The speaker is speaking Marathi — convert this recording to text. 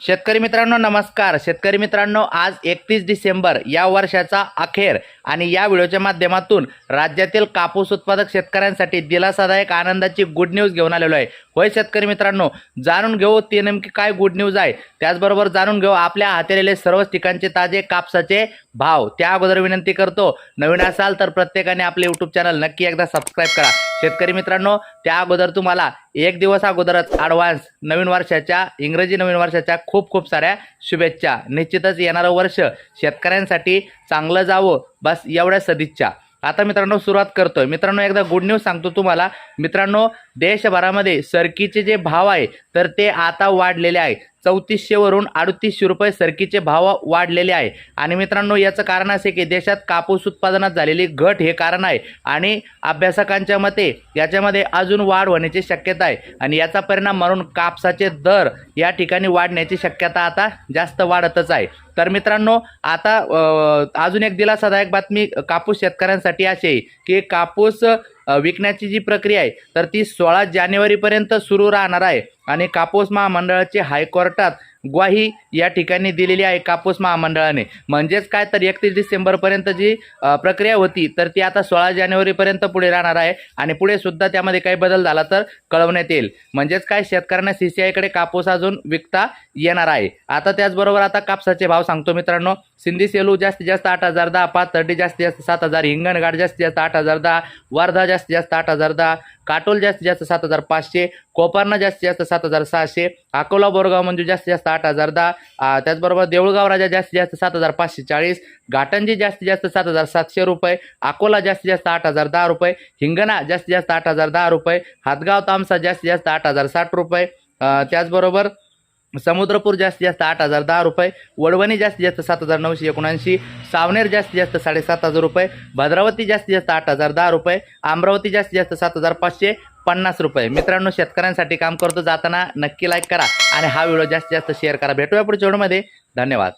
शेतकरी मित्रांनो नमस्कार. शेतकरी मित्रांनो आज एकतीस डिसेंबर या वर्षाचा अखेर आणि या व्हिडिओच्या माध्यमातून राज्यातील कापूस उत्पादक शेतकऱ्यांसाठी दिलासादायक आनंदाची गुड न्यूज घेऊन आलेलो आहे. होय शेतकरी मित्रांनो जाणून घेऊ ती नेमकी काय गुड न्यूज आहे. त्याचबरोबर जाणून घेऊ आपल्या हातेलेले सर्वच ठिकाणचे ताजे कापसाचे भाव. त्या अगोदर विनंती करतो नवीन असाल तर प्रत्येकाने आपले यूट्यूब चॅनल नक्की एकदा सबस्क्राईब करा. शेतकरी मित्रांनो त्या अगोदर तुम्हाला एक दिवस अगोदरच ॲडव्हान्स नवीन वर्षाच्या इंग्रजी नवीन वर्षाच्या खूप खूप साऱ्या शुभेच्छा. निश्चितच येणारं वर्ष शेतकऱ्यांसाठी चांगलं जावं बस एवढ्या सदिच्छा. आता मित्रांनो सुरुवात करतोय. मित्रांनो एकदा गुड न्यूज सांगतो तुम्हाला. मित्रांनो देशभरामध्ये सरकीचे जे भाव आहे तर ते आता वाढलेले आहे. चौतीसशेवरून अडतीसशे रुपये सरकीचे भाव वाढलेले आहे. आणि मित्रांनो याचं कारण असे की देशात कापूस उत्पादनात झालेली घट हे कारण आहे. आणि अभ्यासकांच्या मते याच्यामध्ये अजून वाढ होण्याची शक्यता आहे. आणि याचा परिणाम म्हणून कापसाचे दर या ठिकाणी वाढण्याची शक्यता आता जास्त वाढतच आहे. तर मित्रांनो आता अजून एक दिलासादायक बातमी कापूस शेतकऱ्यांसाठी अशी आहे की कापूस विकण्याची जी प्रक्रिया आहे तर ती सोळा जानेवारीपर्यंत सुरू राहणार आहे. आणि कापूस महामंडळाचे हायकोर्टात ग्वाही या ठिकाणी दिलेली आहे कापूस महामंडळाने. म्हणजेच काय तर एकतीस डिसेंबरपर्यंत जी प्रक्रिया होती तर ती आता सोळा जानेवारीपर्यंत पुढे राहणार आहे आणि पुढे सुद्धा त्यामध्ये काही बदल झाला तर कळवण्यात येईल. म्हणजेच काय शेतकऱ्यांना सी सी आयकडे कापूस अजून विकता येणार आहे. आता त्याचबरोबर आता कापसाचे भाव सांगतो मित्रांनो. सिंधी सेलू जास्तीत जास्त आठ हजार दहा पाथर्डी जास्तीत जास्त सात हजार हिंगणघाट जास्तीत जास्त आठ हजार दहा वर्धा जास्तीत जास्त आठ हजार दहा काटोल जास्तीत जास्त सात हजार पाचशे कोपरना जास्तीत जास्त सात हजार सहाशे अकोला बोरगाव मंजू जास्तीत जास्त आठ हजार दहा त्याचबरोबर देऊळगाव राजा जास्तीत जास्त सात हजार पाचशे चाळीस घाटंजी जास्तीत जास्त सात हजार सातशे रुपये अकोला जास्तीत जास्त आठ हजार दहा रुपये हिंगणा जास्तीत जास्त आठ हजार दहा रुपये हातगाव तामसा जास्तीत जास्त आठ हजार साठ रुपये त्याचबरोबर समुद्रपूर जास्तीत जास्त आठ हजार दहा रुपये वडवणी जास्तीत जास्त सात हजार नऊशे एकोणऐंशी सावनेर जास्तीत जास्त साडेसात हजार रुपये भद्रावती जास्तीत जास्त आठ हजार दहा रुपये अमरावती जास्तीत जास्त सात हजार पाचशे पन्नास रुपये. मित्रांनो शेतकऱ्यांसाठी काम करतो जाताना नक्की लाईक करा आणि हा व्हिडिओ जास्तीत जास्त शेअर करा. भेटूया पुढच्या व्हिडिओमध्ये. धन्यवाद.